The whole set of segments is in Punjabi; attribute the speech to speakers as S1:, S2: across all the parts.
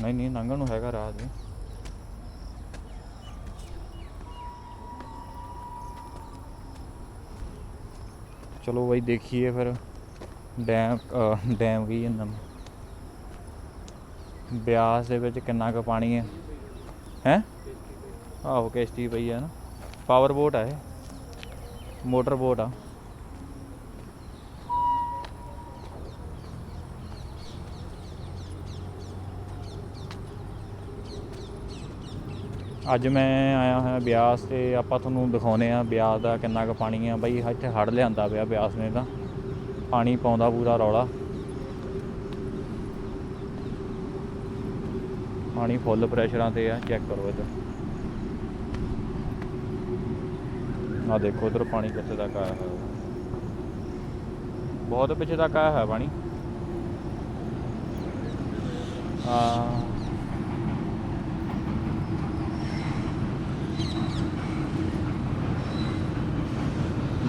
S1: ਨਹੀਂ ਨਹੀਂ ਲੰਘਣ ਨੂੰ ਹੈਗਾ ਰਾਹ ਜੀ ਚਲੋ ਬਾਈ, ਦੇਖੀਏ ਫਿਰ। ਡੈਮ ਡੈਮ ਕੀ ਜਾਂਦਾ ਬਿਆਸ ਦੇ ਵਿੱਚ ਕਿੰਨਾ ਕੁ ਪਾਣੀ ਹੈ ਹੈ? ਆਹੋ, ਕਿਸ਼ਤੀ ਪਈ ਹੈ ਨਾ। ਪਾਵਰ ਬੋਟ ਆ ਇਹ। ਮੋਟਰ ਬੋਟ ਆ। ਅੱਜ ਮੈਂ ਆਇਆ ਹੋਇਆ ਬਿਆਸ ਤੇ ਆਪਾਂ ਤੁਹਾਨੂੰ ਦਿਖਾਉਨੇ ਆ ਬਿਆਸ ਦਾ ਕਿੰਨਾ ਕੁ ਪਾਣੀ ਆ। ਬਈ ਇੱਥੇ ਹੜ ਲਿਆਂਦਾ ਪਿਆ ਬਿਆਸ ਨੇ ਤਾਂ। ਪਾਣੀ ਪਾਉਂਦਾ ਪੂਰਾ ਰੌਲਾ। ਪਾਣੀ ਫੁੱਲ ਪ੍ਰੈਸ਼ਰਾਂ ਤੇ ਆ ਚੈੱਕ ਕਰੋ ਇੱਧਰ। ਆ ਦੇਖੋ ਇੱਧਰ ਪਾਣੀ ਕਿੱਥੇ ਤੱਕ ਆਇਆ ਹੈ ਬਹੁਤ ਪਿੱਛੇ ਤੱਕ ਆਇਆ ਹੈ ਪਾਣੀ। ਆ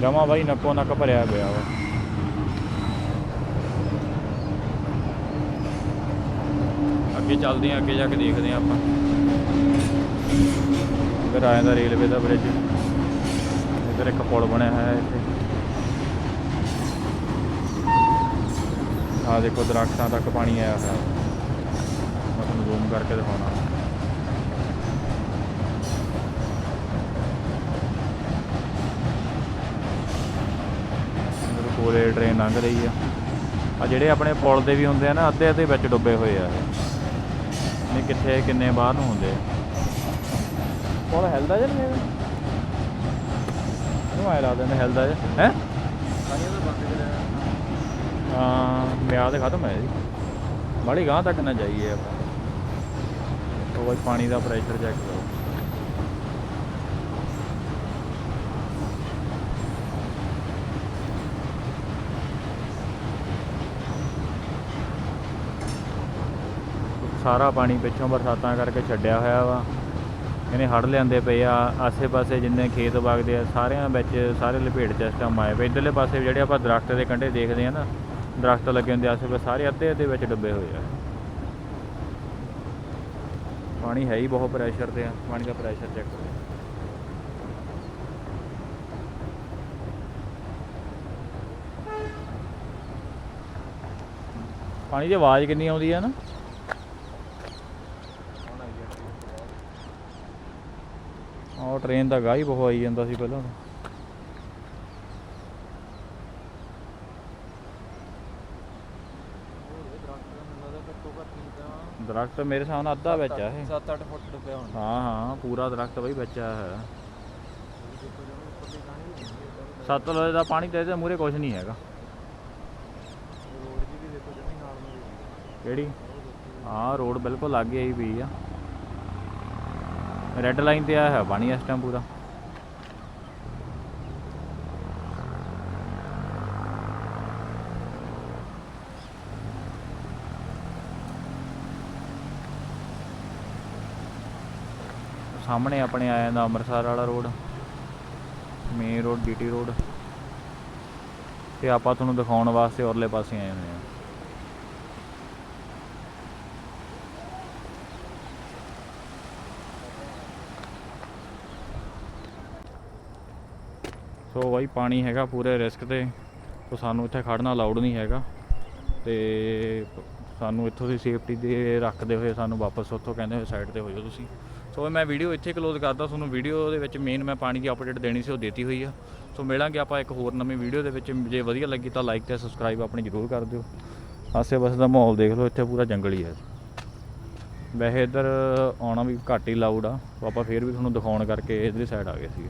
S1: ਜਮਾ ਬਾਈ ਨੱਕੋ ਨੱਕ ਭਰਿਆ ਪਿਆ ਵਾ ਅੱਗੇ ਚੱਲਦੇ ਹਾਂ ਅੱਗੇ ਜਾ ਕੇ ਦੇਖਦੇ ਹਾਂ ਆਪਾਂ। ਇੱਧਰ ਆ ਜਾਂਦਾ ਰੇਲਵੇ ਦਾ ਬ੍ਰਿਜ ਇੱਧਰ ਇੱਕ ਪੁਲ ਬਣਿਆ ਹੋਇਆ ਹੈ ਇੱਥੇ। ਆਹ ਦੇਖੋ ਦਰਖਤਾਂ ਤੱਕ ਪਾਣੀ ਆਇਆ ਹੋਇਆ। ਮੈਂ ਤੁਹਾਨੂੰ ਜ਼ੂਮ ਕਰਕੇ ਦਿਖਾਉਣਾ। ਇੱਧਰ ਟ੍ਰੇਨ ਲੰਘ ਰਹੀ ਆ। ਆ ਜਿਹੜੇ ਆਪਣੇ ਪੁਲ ਦੇ ਵੀ ਹੁੰਦੇ ਆ ਨਾ, ਅੱਧੇ ਅੱਧੇ ਵਿੱਚ ਡੁੱਬੇ ਹੋਏ ਆ ਇਹ। ਨਹੀਂ ਕਿੱਥੇ, ਕਿੰਨੇ ਬਾਹਰ ਨੂੰ ਹੁੰਦੇ ਆ। ਪੁਲ ਹਿਲਦਾ ਜਾਂ ਨਹੀਂ? ਨੂੰ ਆਇਆ ਲੱਗਦਾ ਨੇ ਹਿਲਦਾ ਜਾਂ, ਹੈ? ਹਾਂ, ਮਿਆਦ ਖਤਮ ਹੈ ਜੀ। ਬੜੀ ਗਾਂ ਤੱਕ ਨਾ ਜਾਈਏ ਆਪਾਂ। ਉਹ ਪਾਣੀ ਦਾ ਪ੍ਰੈਸ਼ਰ ਚੈੱਕ ਕਰੋ। ਸਾਰਾ ਪਾਣੀ ਪਿੱਛੋਂ ਬਰਸਾਤਾਂ ਕਰਕੇ ਛੱਡਿਆ ਹੋਇਆ ਵਾ। ਇਹਨੇ ਹੜ ਲਿਆਂਦੇ ਪਏ ਆ, ਆਸੇ-ਪਾਸੇ ਜਿੰਨੇ ਖੇਤ ਵਗਦੇ ਆ, ਸਾਰਿਆਂ ਵਿੱਚ ਸਾਰੇ ਲਪੇਟ ਸਿਸਟਮ ਆਏ ਪਏ। ਇਧਰਲੇ ਪਾਸੇ ਜਿਹੜੇ ਆਪਾਂ ਦਰਖਤ ਦੇ ਕੰਢੇ ਦੇਖਦੇ ਆ ਨਾ, ਦਰਖਤ ਲੱਗੇ ਹੁੰਦੇ ਆਸੇ-ਪਾਸੇ, ਸਾਰੇ ਅੱਧੇ ਅੱਧੇ ਵਿੱਚ ਡੁੱਬੇ ਹੋਏ ਆ। ਪਾਣੀ ਹੈ ਹੀ ਬਹੁਤ ਪ੍ਰੈਸ਼ਰ ਤੇ ਆ, ਪਾਣੀ ਦਾ ਪ੍ਰੈਸ਼ਰ ਚੈੱਕ ਕਰੋ। ਪਾਣੀ ਦੀ ਆਵਾਜ਼ ਕਿੰਨੀ ਆਉਂਦੀ ਆ ਨਾ? ਉਹ ਟ੍ਰੇਨ ਦਾ ਗਾਹ ਹੀ ਬਹੁਤ ਆਈ ਜਾਂਦਾ ਸੀ ਪਹਿਲਾਂ ਤਾਂ। ਦਰਖਤ ਮੇਰੇ ਨਾਲ ਅੱਧਾ ਵਿੱਚ ਆ ਇਹ।
S2: 7-8 ਫੁੱਟ ਡੁੱਬਿਆ ਹੁਣ।
S1: ਹਾਂ ਹਾਂ ਪੂਰਾ ਦਰਖਤ ਬਈ ਵਿੱਚ ਆਇਆ ਹੈ ਸਤਲੁਜ ਦਾ ਪਾਣੀ ਤੇ ਇਹਦੇ ਮੂਰੇ ਕੁਝ ਨਹੀਂ ਹੈਗਾ।
S2: ਰੋਡ ਜੀ ਵੀ ਦੇਖੋ ਜਮੀ ਨਾਲ ਨੂੰ
S1: ਕਿਹੜੀ? ਹਾਂ ਰੋਡ ਬਿਲਕੁਲ ਲਾਗੇ ਆਈ ਪਈ ਆ। ਰੈੱਡ ਲਾਈਨ ਤੇ ਆਇਆ ਹੈ ਪਾਣੀ ਇਸ ਟਾਈਮ ਪੂਰਾ। ਸਾਹਮਣੇ ਆਪਣੇ ਆ ਜਾਂਦਾ ਅੰਮ੍ਰਿਤਸਰ ਵਾਲਾ road main road DT road ਤੇ ਆਪਾਂ ਤੁਹਾਨੂੰ ਦਿਖਾਉਣ ਵਾਸਤੇ ਔਰਲੇ ਪਾਸੇ ਆਏ ਹੋਏ ਹਾਂ। ਸੋ ਬਾਈ ਪਾਣੀ ਹੈਗਾ ਪੂਰੇ ਰਿਸਕ ਤੇ, ਸੋ ਸਾਨੂੰ ਇੱਥੇ ਖੜਨਾ ਅਲਾਉਡ ਨਹੀਂ ਹੈਗਾ। ਤੇ ਸਾਨੂੰ ਇੱਥੋਂ ਦੀ ਸੇਫਟੀ ਦੇ ਰੱਖਦੇ ਹੋਏ ਸਾਨੂੰ ਵਾਪਸ ਉੱਥੋਂ ਕਹਿੰਦੇ ਹੋਏ ਸਾਈਡ ਤੇ ਹੋ ਜਾਓ ਤੁਸੀਂ। ਸੋ ਮੈਂ ਵੀਡੀਓ ਇੱਥੇ ਕਲੋਜ਼ ਕਰਦਾ, ਤੁਹਾਨੂੰ ਵੀਡੀਓ ਦੇ ਵਿੱਚ ਮੇਨ ਮੈਂ ਪਾਣੀ ਦੀ ਅਪਡੇਟ ਦੇਣੀ ਸੀ, ਉਹ ਦੇਤੀ ਹੋਈ ਆ। ਸੋ ਮਿਲਾਂਗੇ ਆਪਾਂ ਇੱਕ ਹੋਰ ਨਵੀਂ ਵੀਡੀਓ ਦੇ ਵਿੱਚ। ਜੇ ਵਧੀਆ ਲੱਗੀ ਤਾਂ ਲਾਈਕ ਤੇ ਸਬਸਕ੍ਰਾਈਬ ਆਪਣੀ ਜ਼ਰੂਰ ਕਰ ਦਿਓ। ਆਸੇ ਪਾਸੇ ਦਾ ਮਾਹੌਲ ਦੇਖ ਲਓ, ਇੱਥੇ ਪੂਰਾ ਜੰਗਲ ਹੀ ਹੈ ਵੈਸੇ ਇੱਧਰ ਆਉਣਾ ਵੀ ਘੱਟ ਹੀ ਲਾਊਡ ਆ। ਆਪਾਂ ਫੇਰ ਵੀ ਤੁਹਾਨੂੰ ਦਿਖਾਉਣ ਕਰਕੇ ਇਧਰਲੀ ਸਾਈਡ ਆ ਗਏ ਸੀਗੇ।